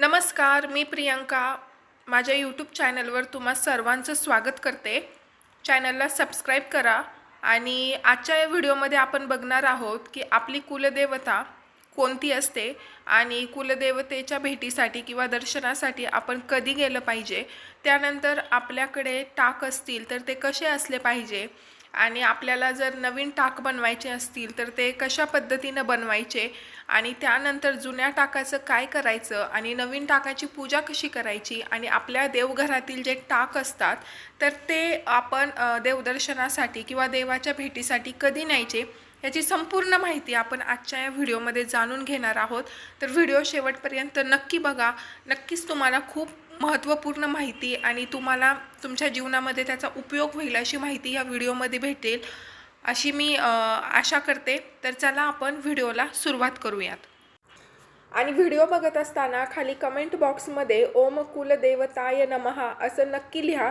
नमस्कार मी प्रियंका. माझ्या यूट्यूब चॅनलवर तुम्हा सर्वांचं स्वागत करते. चॅनलला सबस्क्राईब करा आणि आजच्या या व्हिडिओमध्ये आपण बघणार आहोत की आपली कुलदेवता कोणती असते आणि कुलदेवतेच्या भेटीसाठी किंवा दर्शनासाठी आपण कधी गेलं पाहिजे? त्यानंतर आपल्याकडे टाक असतील तर ते कसे असले पाहिजे? आणि आपल्याला जर नवीन टाक बनवायचे असतील तर ते कशा पद्धतीनं बनवायचे आणि त्यानंतर जुन्या टाकाचं काय करायचं आणि नवीन टाकाची पूजा कशी करायची आणि आपल्या देवघरातील जे टाक असतात तर ते आपण देवदर्शनासाठी किंवा देवाच्या भेटीसाठी कधी न्यायचे याची संपूर्ण माहिती आपण आजच्या या व्हिडिओमध्ये जाणून घेणार आहोत. तर व्हिडिओ शेवटपर्यंत नक्की बघा. नक्कीच तुम्हाला खूप महत्त्वपूर्ण माहिती आणि तुम्हाला तुमच्या जीवनामध्ये त्याचा उपयोग होईल अशी माहिती या व्हिडिओमध्ये भेटेल. अशी मी आशा करते. तर चला आपण व्हिडिओला सुरुवात करूयात. आणि व्हिडिओ बघत असताना खाली कमेंट बॉक्समध्ये ओम कुलदेवताय नमहा असं नक्की लिहा.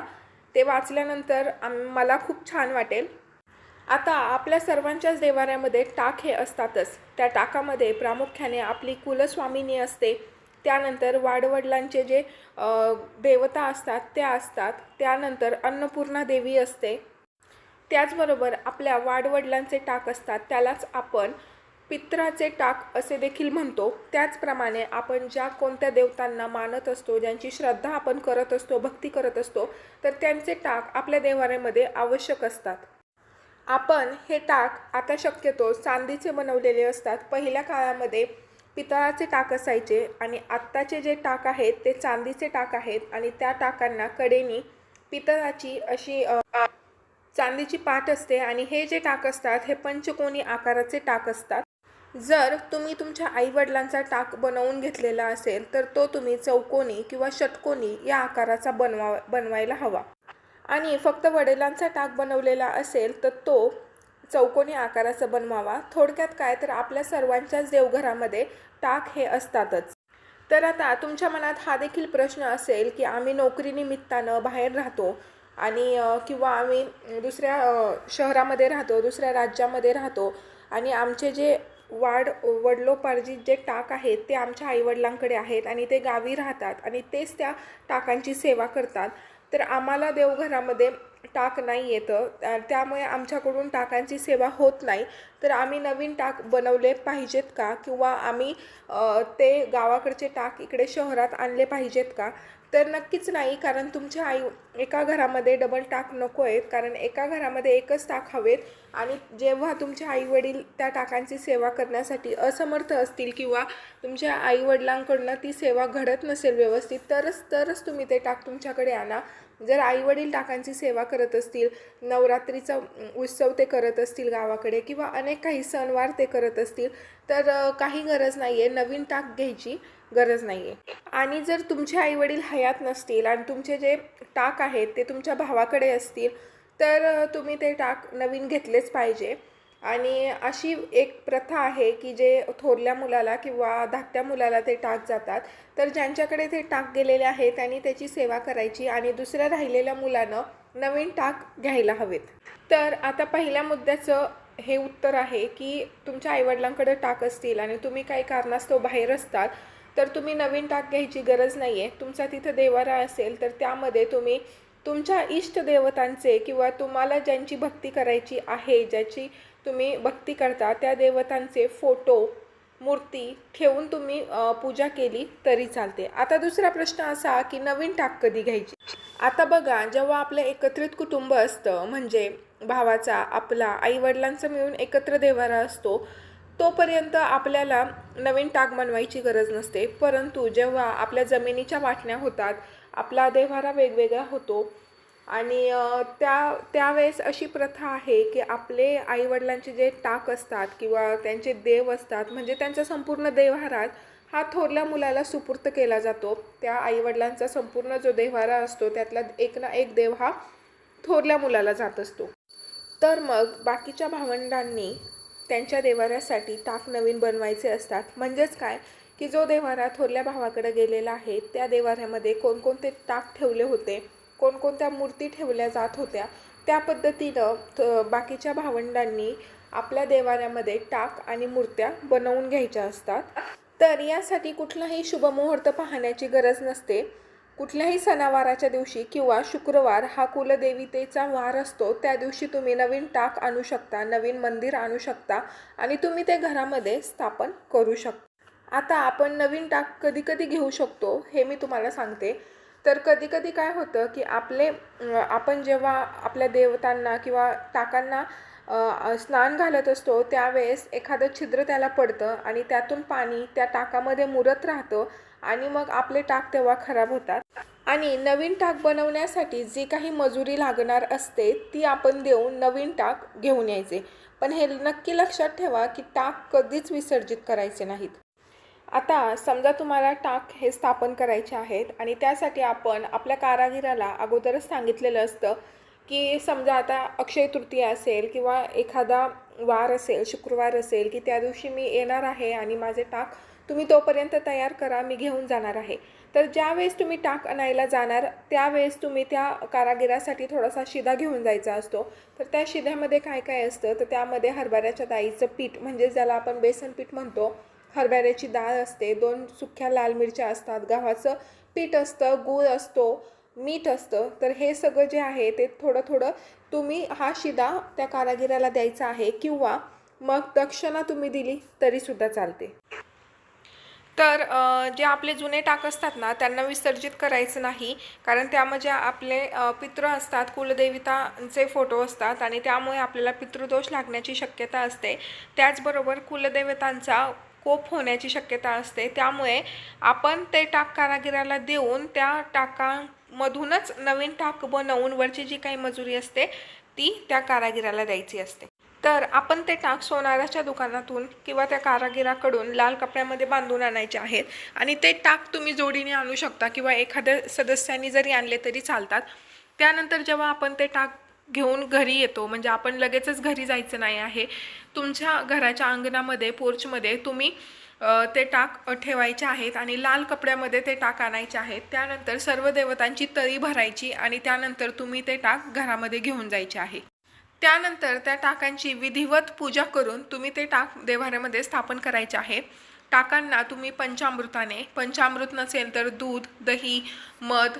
ते वाचल्यानंतर आम- मला खूप छान वाटेल. आता आपल्या सर्वांच्याच देवाऱ्यामध्ये टाक हे असतातच. त्या टाकामध्ये प्रामुख्याने आपली कुलस्वामिनी असते. त्यानंतर वाडवडिलांचे जे देवता असतात त्या असतात. त्यानंतर अन्नपूर्णा देवी असते. त्याचबरोबर आपल्या वाडवडिलांचे टाक असतात. त्यालाच आपण पित्राचे टाक असे देखील म्हणतो. त्याचप्रमाणे आपण ज्या कोणत्या देवतांना मानत असतो ज्यांची श्रद्धा आपण करत असतो भक्ती करत असतो तर त्यांचे टाक आपल्या देवाऱ्यामध्ये आवश्यक असतात. आपण हे टाक आता शक्यतो चांदीचे बनवलेले असतात. पहिल्या काळामध्ये पितळाचे टाक असायचे आणि आत्ताचे जे टाक आहेत ते चांदीचे टाक आहेत आणि त्या टाकांना कडेनी पितळाची अशी चांदीची पाट असते आणि हे जे टाक असतात हे पंचकोनी आकाराचे टाक असतात. जर तुम्ही तुमच्या आईवडिलांचा टाक बनवून घेतलेला असेल तर तो तुम्ही चौकोनी किंवा षटकोनी या आकाराचा बनवा बनवायला हवा. आणि फक्त वडिलांचा टाक बनवलेला असेल तर तो चौकोनी आकाराचा बनवावा. थोडक्यात काय तर आपल्या सर्वांच्याच देवघरामध्ये टाक हे असतातच. तर आता तुमच्या मनात हा देखील प्रश्न असेल की आम्ही नोकरीनिमित्तानं बाहेर राहतो आणि किंवा आम्ही दुसऱ्या शहरामध्ये राहतो दुसऱ्या राज्यामध्ये राहतो आणि आमचे जे वाड वडलोपार्जित जे टाक आहेत ते आमच्या आईवडिलांकडे आहेत आणि ते गावी राहतात आणि तेच त्या टाकांची सेवा करतात. तर आम्हाला देवघरामध्ये टाक नाही येतं. त्यामुळे आमच्याकडून टाकांची सेवा होत नाही. तर आम्ही नवीन टाक बनवले पाहिजेत का? किंवा आम्ही ते गावाकडचे टाक इकडे शहरात आणले पाहिजेत का? तर नक्कीच नाही कारण तुमच्या आई एका घरामध्ये डबल टाक नको आहेत. कारण एका घरामध्ये एकच टाक हवेत. आणि जेव्हा तुमचे आईवडील त्या टाकांची सेवा करण्यासाठी असमर्थ असतील किंवा तुमच्या आईवडिलांकडनं ती सेवा घडत नसेल व्यवस्थित तरच तरच तुम्ही ते टाक तुमच्याकडे आणा. जर आईवडील टाकांची सेवा करत असतील नवरात्रीचा उत्सव ते करत असतील गावाकडे किंवा अनेक काही सणवार ते करत असतील तर काही गरज नाही आहे नवीन टाक घ्यायची गरज नाही आहे आणि जर तुमचे आईवडील हयात नसतील आणि तुमचे जे टाक आहेत ते तुमच्या भावाकडे असतील तर तुम्ही ते टाक नवीन घेतलेच पाहिजे. आणि अशी एक प्रथा आहे की जे थोरल्या मुलाला किंवा धाकट्या मुलाला ते टाक जातात. तर ज्यांच्याकडे ते टाक गेलेले आहे त्यांनी त्याची सेवा करायची आणि दुसऱ्या राहिलेल्या मुलानं नवीन टाक घ्यायला हवेत. तर आता पहिल्या मुद्द्याचं हे उत्तर आहे की तुमच्या आईवडिलांकडे टाक असतील आणि तुम्ही काही कारणास्तव बाहेर असतात तर तुम्ही नवीन टाक घ्यायची गरज नाही आहे तुमचा तिथं देवारा असेल तर त्यामध्ये तुम्ही तुमच्या इष्ट देवतांचे किंवा तुम्हाला ज्यांची भक्ती करायची आहे ज्याची तुम्ही भक्ती करता त्या देवतांचे फोटो मूर्ती ठेवून तुम्ही पूजा केली तरी चालते. आता दुसरा प्रश्न असा की नवीन टाक कधी घ्यायची? आता बघा जेव्हा आपलं एकत्रित कुटुंब असतं म्हणजे भावाचा आपला आईवडिलांचं मिळून एकत्र देवारा असतो तोपर्यंत आपल्याला नवीन टाक बनवायची गरज नसते. परंतु जेव्हा आपल्या जमिनीच्या वाटण्या होतात आपला देवारा वेगवेगळा होतो आणि त्या त्यावेळेस अशी प्रथा आहे की आपले आईवडिलांचे जे टाक असतात किंवा त्यांचे देव असतात म्हणजे त्यांचा संपूर्ण देवहारात हा थोरल्या मुलाला सुपूर्त केला जातो. त्या आईवडिलांचा संपूर्ण जो देवहारा असतो त्यातला एक ना एक देव हा थोरल्या मुलाला जात असतो. तर मग बाकीच्या भावंडांनी त्यांच्या देवाऱ्यासाठी टाक नवीन बनवायचे असतात. म्हणजेच काय? की जो देवारा थोरल्या भावाकडे गेलेला आहे त्या देवाऱ्यामध्ये कोणकोणते टाक ठेवले होते? कोणकोणत्या मूर्ती ठेवल्या जात होत्या त्या पद्धतीनं बाकीच्या भावंडांनी आपल्या देवाऱ्यामध्ये टाक आणि मूर्त्या बनवून घ्यायच्या असतात. तर यासाठी कुठलाही शुभमुहूर्त पाहण्याची गरज नसते. कुठल्याही सणावाराच्या दिवशी किंवा शुक्रवार हा कुलदेवितेचा वार असतो त्या दिवशी तुम्ही नवीन टाक आणू शकता नवीन मंदिर आणू शकता आणि तुम्ही ते घरामध्ये स्थापन करू शकता. आता आपण नवीन टाक कधी कधी घेऊ शकतो हे मी तुम्हाला सांगते. तर कधी कधी काय होतं की आपले आपण जेव्हा आपल्या देवतांना किंवा टाकांना स्नान घालत असतो त्यावेळेस एखादं छिद्र त्याला पडतं आणि त्यातून पाणी त्या टाकामध्ये मुरत राहतं आणि मग आपले टाक तेव्हा खराब होतात. आणि नवीन टाक बनवण्यासाठी जी काही मजुरी लागणार असते ती आपण देऊन नवीन टाक घेऊन यायचे. पण हे नक्की लक्षात ठेवा की टाक कधीच विसर्जित करायचे नाहीत. आता समजा तुम्हाला टाक हे स्थापन करायचे आहेत आणि त्यासाठी आपण आपल्या कारागिराला अगोदरच सांगितलेलं असतं की समजा आता अक्षय तृतीया असेल किंवा एखादा वार असेल शुक्रवार असेल की त्या दिवशी मी येणार आहे आणि माझे टाक तुम्ही तोपर्यंत तयार करा मी घेऊन जाणार आहे. तर ज्यावेळेस तुम्ही टाक आणायला जाणार त्यावेळेस तुम्ही त्या कारागिरासाठी थोडासा शिदा घेऊन जायचा असतो. तर त्या शिद्यामध्ये काय काय असतं? तर त्यामध्ये हरभऱ्याच्या डाळीचं पीठ म्हणजे ज्याला आपण बेसन पीठ म्हणतो हरभऱ्याची डाळ असते दोन सुक्या लाल मिरच्या असतात गव्हाचं पीठ असतं गूळ असतो मीठ असतं. तर हे सगळं जे आहे ते थोडं थोडं तुम्ही हा शिदा त्या कारागिराला द्यायचा आहे किंवा मग दक्षिणा तुम्ही दिली तरीसुद्धा चालते. तर जे आपले जुने टाक असतात ना त्यांना विसर्जित करायचं नाही. कारण त्यामध्ये आपले पित्र पितृ असतात कुलदेवतांचे फोटो असतात आणि त्यामुळे आपल्याला पितृदोष लागण्याची शक्यता असते. त्याचबरोबर कुलदेवतांचा कोप होण्याची शक्यता असते. त्यामुळे आपण ते टाक कारागिराला देऊन त्या टाकांमधूनच नवीन टाक बनवून वरची जी काही मजुरी असते ती त्या कारागिराला द्यायची असते. तर आपण ते टाक सोनाराच्या दुकानातून किंवा त्या कारागिराकडून लाल कपड्यामध्ये बांधून आणायचे आहेत. आणि ते टाक तुम्ही जोडीने आणू शकता किंवा एखाद्या सदस्यांनी जरी आणले तरी चालतात. त्यानंतर जेव्हा आपण ते टाक घेऊन घरी येतो. म्हणजे आपण लगेचच घरी जायचं नाही आहे. तुमच्या घराच्या अंगणामध्ये पोर्चमध्ये तुम्ही ते टाक ठेवायचे आहेत आणि लाल कपड्यामध्ये ते टाक आणायचे आहेत. त्यानंतर सर्व देवतांची तळी भरायची आणि त्यानंतर तुम्ही ते टाक घरामध्ये घेऊन जायचे आहे. त्यानंतर त्या टाकांची विधिवत पूजा करून तुम्ही ते टाक देवाऱ्यामध्ये स्थापन करायचे आहे. टाकांना तुम्ही पंचामृताने पंचामृत नसेल तर दूध दही मध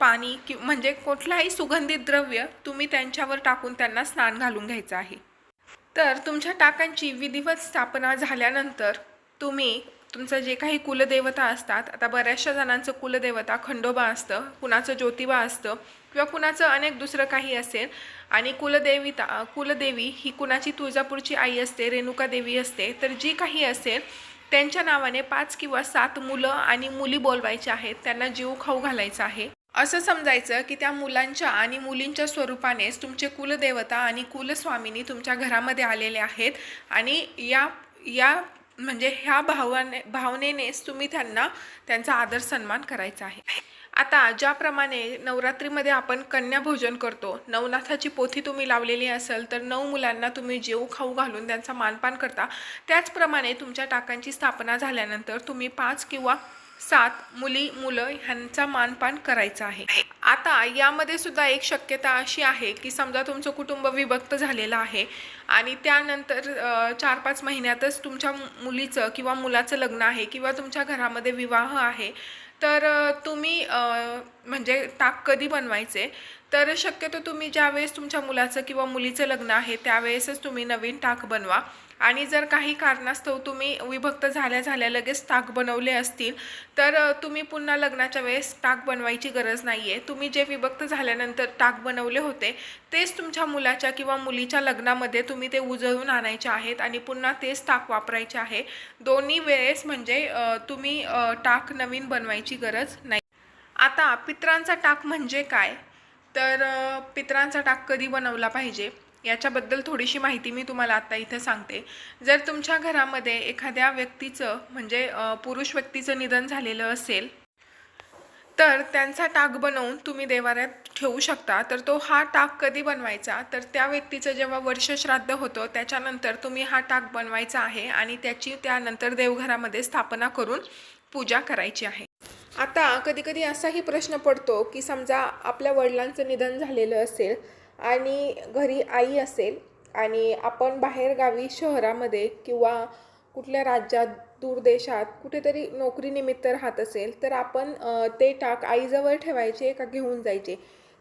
पाणी कि म्हणजे कुठलाही सुगंधित द्रव्य तुम्ही त्यांच्यावर टाकून त्यांना स्नान घालून घ्यायचं आहे. तर तुमच्या टाकांची विधिवत स्थापना झाल्यानंतर तुम्ही तुमचं जे काही कुलदेवता असतात आता बऱ्याचशा जणांचं कुलदेवता खंडोबा असतं कुणाचं ज्योतिबा असतं किंवा कुणाचं अनेक दुसरं काही असेल आणि कुलदेविता कुलदेवी ही कुणाची तुळजापूरची आई असते रेणुका देवी असते तर जी काही असेल त्यांच्या नावाने पाच किंवा सात मुलं आणि मुली बोलवायच्या आहेत त्यांना जीव खाऊ घालायचा आहे. असं समजायचं की त्या मुलांच्या आणि मुलींच्या स्वरूपानेच तुमचे कुलदेवता आणि कुलस्वामिनी तुमच्या घरामध्ये आलेले आहेत आणि या या म्हणजे ह्या भावाने भावनेनेच तुम्ही त्यांना त्यांचा आदर सन्मान करायचा आहे. आता ज्याप्रमाणे नवरात्रीमध्ये आपण कन्या भोजन करतो नवनाथाची पोथी तुम्ही लावलेली असेल तर नऊ मुलांना तुम्ही जेव खाऊ घालून त्यांचा मानपान करता. त्याचप्रमाणे तुमच्या टाकांची स्थापना झाल्यानंतर तुम्ही पाच किंवा सात मुली मुलं ह्यांचा मानपान करायचा आहे. आता यामध्ये सुद्धा एक शक्यता अशी आहे की समजा तुमचं कुटुंब विभक्त झालेलं आहे आणि त्यानंतर चार पाच महिन्यातच तुमच्या मुलीचं किंवा मुलाचं लग्न आहे किंवा तुमच्या घरामध्ये विवाह आहे तर तुम्ही म्हणजे ताक कधी बनवायचे? तर शक्यतो तुम्ही ज्यावेळेस तुमच्या मुलाचं किंवा मुलीचं लग्न आहे त्यावेळेसच तुम्ही नवीन टाक बनवा. आणि जर काही कारणास्तव तुम्ही विभक्त झाल्या झाल्या लगेच ताक बनवले असतील तर तुम्ही पुन्हा लग्नाच्या वेळेस ताक बनवायची गरज नाही आहे तुम्ही जे विभक्त झाल्यानंतर टाक बनवले होते तेच तुमच्या मुलाच्या किंवा मुलीच्या लग्नामध्ये तुम्ही ते उजळून आणायचे आहेत आणि पुन्हा तेच ताक वापरायचे आहे. दोन्ही वेळेस म्हणजे तुम्ही ताक टाक नवीन बनवायची गरज नाही. आता पित्रांचा टाक म्हणजे काय? तर पित्रांचा टाक कधी बनवला पाहिजे? याच्याबद्दल थोडीशी माहिती मी तुम्हाला आत्ता इथं सांगते. जर तुमच्या घरामध्ये एखाद्या व्यक्तीचं म्हणजे पुरुष व्यक्तीचं निधन झालेलं असेल तर त्यांचा टाक बनवून तुम्ही देवाऱ्यात ठेवू शकता. तर तो हा टाक कधी बनवायचा? तर त्या व्यक्तीचं जेव्हा वर्षश्राद्ध होतं त्याच्यानंतर तुम्ही हा टाक बनवायचा आहे आणि त्याची त्यानंतर देवघरामध्ये स्थापना करून पूजा करायची आहे. आता कधी कधी असाही प्रश्न पडतो की समजा आपल्या वडिलांचं निधन झालेलं असेल आणि घरी आई असेल आणि आपण बाहेरगावी शहरामध्ये किंवा कुठल्या राज्यात दूरदेशात कुठेतरी नोकरीनिमित्त राहत असेल तर आपण ते टाक आईजवळ ठेवायचे का घेऊन जायचे?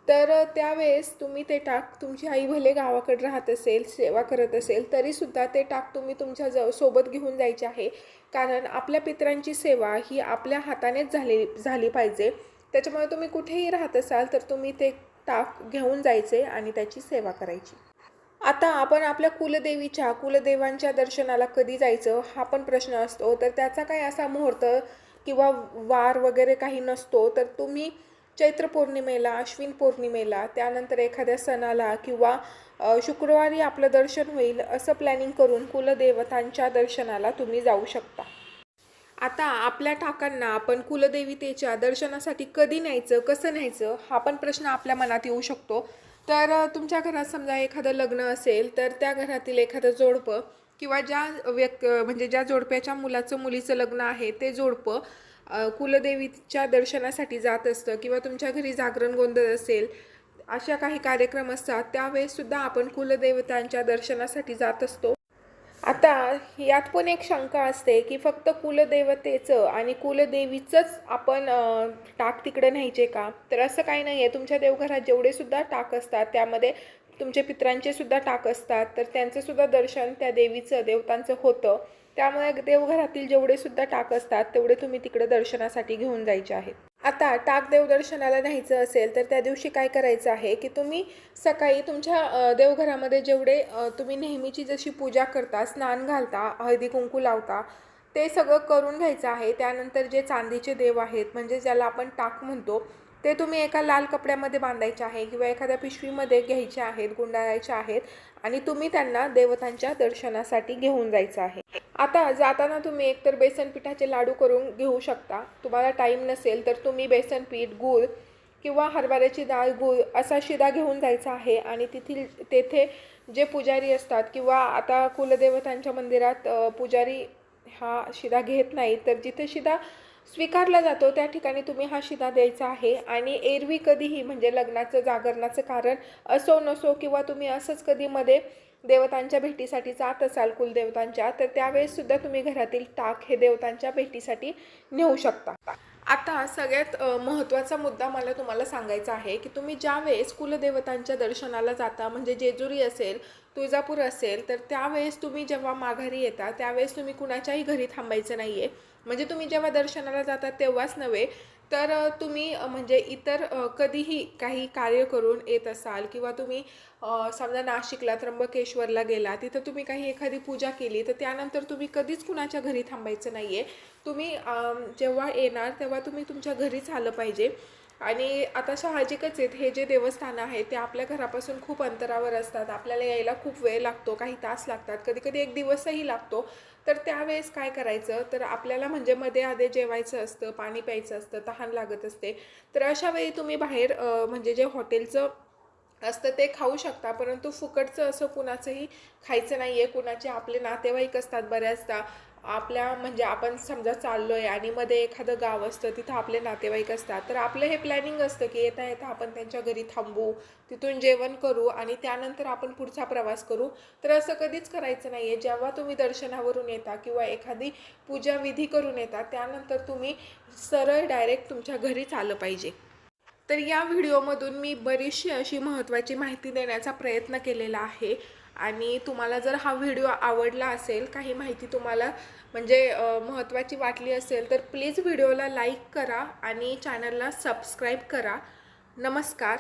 तर त्यावेळेस तुम्ही ते टाक तुमची आई भले गावाकडे राहत असेल सेवा करत असेल तरीसुद्धा ते टाक तुम्ही तुमच्या ज सोबत घेऊन जायचे आहे. कारण आपल्या पितरांची सेवा ही आपल्या हातानेच झाली झाली पाहिजे. त्याच्यामुळे तुम्ही कुठेही राहत असाल तर तुम्ही ते टाक घेऊन जायचे आणि त्याची सेवा करायची. आता आपण आपल्या कुलदेवीच्या कुलदेवांच्या दर्शनाला कधी जायचं हा पण प्रश्न असतो. तर त्याचा काही असा मुहूर्त किंवा वार वगैरे काही नसतो. तर तुम्ही चैत्र पौर्णिमेला अश्विन पौर्णिमेला त्यानंतर एखाद्या सणाला किंवा शुक्रवारी आपलं दर्शन होईल असं प्लॅनिंग करून कुलदेवतांच्या दर्शनाला तुम्ही जाऊ शकता. आता आपल्या टाकांना आपण कुलदेवितेच्या दर्शनासाठी कधी न्यायचं कसं न्यायचं हा पण प्रश्न आपल्या मनात येऊ शकतो. तर तुमच्या घरात समजा एखादं लग्न असेल तर त्या घरातील एखादं जोडपं किंवा ज्या व्यक् म्हणजे ज्या जोडप्याच्या मुलाचं मुलीचं लग्न आहे ते जोडपं कुलदेवीच्या दर्शनासाठी जात असतं किंवा तुमच्या घरी जागरण गोंधळ असेल अशा काही कार्यक्रम असतात त्यावेळेससुद्धा आपण कुलदेवतांच्या दर्शनासाठी जात असतो. आता यात पण एक शंका असते की फक्त कुलदेवतेचं आणि कुलदेवीचंच आपण टाक तिकडे न्यायचे का? तर असं काही नाही आहे तुमच्या देवघरात जेवढे सुद्धा टाक असतात त्यामध्ये तुमचे पित्रांचे सुद्धा टाक असतात तर त्यांचंसुद्धा दर्शन त्या देवीचं देवतांचं होतं. त्यामुळे देवघरातील जेवढे सुद्धा टाक असतात तेवढे तुम्ही तिकडे दर्शनासाठी घेऊन जायचे आहेत. आता टाक देवदर्शनाला न्यायचं असेल तर त्या दिवशी काय करायचं आहे की तुम्ही सकाळी तुमच्या देवघरामध्ये जेवढे तुम्ही नेहमीची जशी पूजा करता स्नान घालता हळदी कुंकू लावता ते सगळं करून घ्यायचं आहे. त्यानंतर जे चांदीचे देव आहेत म्हणजे ज्याला आपण टाक म्हणतो ते तुम्ही एका लाल कपड्यामध्ये बांधायचे आहे किंवा एखाद्या पिशवीमध्ये घ्यायचे आहेत गुंडाळायचे आहेत आणि तुम्ही त्यांना देवतांच्या दर्शनासाठी घेऊन जायचं आहे. आता जाताना तुम्ही एकतर बेसन पिठाचे लाडू करून घेऊ शकता. तुम्हाला टाईम नसेल तर तुम्ही बेसन पीठ गूळ किंवा हरभऱ्याची डाळ गूळ असा शिदा घेऊन जायचा आहे. आणि तेथील तेथे जे पुजारी असतात किंवा आता कुलदेवतांच्या मंदिरात पुजारी हा शिदा घेत नाही तर जिथे शिदा स्वीकारला जातो. त्या ठिकाणी तुम्ही हा शिदा द्यायचा आहे. आणि एरवी कधीही म्हणजे लग्नाचं जागरणाचं कारण असो नसो किंवा तुम्ही असंच कधी मध्ये देवतांच्या भेटीसाठी जात असाल कुलदेवतांच्या तर त्यावेळेससुद्धा तुम्ही घरातील टाक हे देवतांच्या भेटीसाठी नेऊ शकता. आता सगळ्यात महत्त्वाचा मुद्दा मला तुम्हाला सांगायचा आहे की तुम्ही ज्या वेळेस कुलदेवतांच्या दर्शनाला जाता म्हणजे जेजुरी असेल तुळजापूर असेल तर त्यावेळेस तुम्ही जेव्हा माघारी येता त्यावेळेस तुम्ही कुणाच्याही घरी थांबायचं नाही आहे म्हणजे तुम्ही जेव्हा दर्शनाला जातात तेव्हाच नव्हे तर तुम्ही म्हणजे इतर कधीही काही कार्य करून येत असाल किंवा तुम्ही समजा नाशिकला त्र्यंबकेश्वरला गेला तिथं तुम्ही काही एखादी पूजा केली तर त्यानंतर तुम्ही कधीच कुणाच्या घरी थांबायचं नाही आहे तुम्ही जेव्हा येणार तेव्हा तुम्ही तुमच्या घरीच आलं पाहिजे. आणि आता साहजिकच आहेत. हे जे देवस्थानं आहेत ते आपल्या घरापासून खूप अंतरावर असतात. आपल्याला यायला खूप वेळ लागतो काही तास लागतात. कधी कधी एक दिवसही लागतो. तर त्यावेळेस काय करायचं? तर आपल्याला म्हणजे मध्ये आधे जेवायचं असतं पाणी प्यायचं असतं तहान लागत असते. तर अशा वेळी तुम्ही बाहेर म्हणजे जे हॉटेलचं असतं ते खाऊ शकता. परंतु फुकटचं असं कुणाचंही खायचं नाही आहे कुणाचे आपले नातेवाईक असतात बऱ्याचदा. आपल्या म्हणजे आपण समजा चाललो आहे आणि मध्ये एखादं गाव असतं तिथं आपले नातेवाईक असतात तर आपलं हे प्लॅनिंग असतं की येता येता आपण त्यांच्या घरी थांबू तिथून जेवण करू आणि त्यानंतर आपण पुढचा प्रवास करू. तर असं कधीच करायचं नाही आहे जेव्हा तुम्ही दर्शनावरून येता किंवा एखादी पूजा विधी करून येता त्यानंतर तुम्ही सरळ डायरेक्ट तुमच्या घरीच आलं पाहिजे. तर या व्हिडिओमधून मी बरीचशी अशी महत्त्वाची माहिती देण्याचा प्रयत्न केलेला आहे. आणि तुम्हाला जर हा व्हिडिओ आवडला असेल काही माहिती तुम्हाला म्हणजे महत्त्वाची वाटली असेल तर प्लीज व्हिडिओला लाईक करा आणि चॅनलला सबस्क्राईब करा. नमस्कार.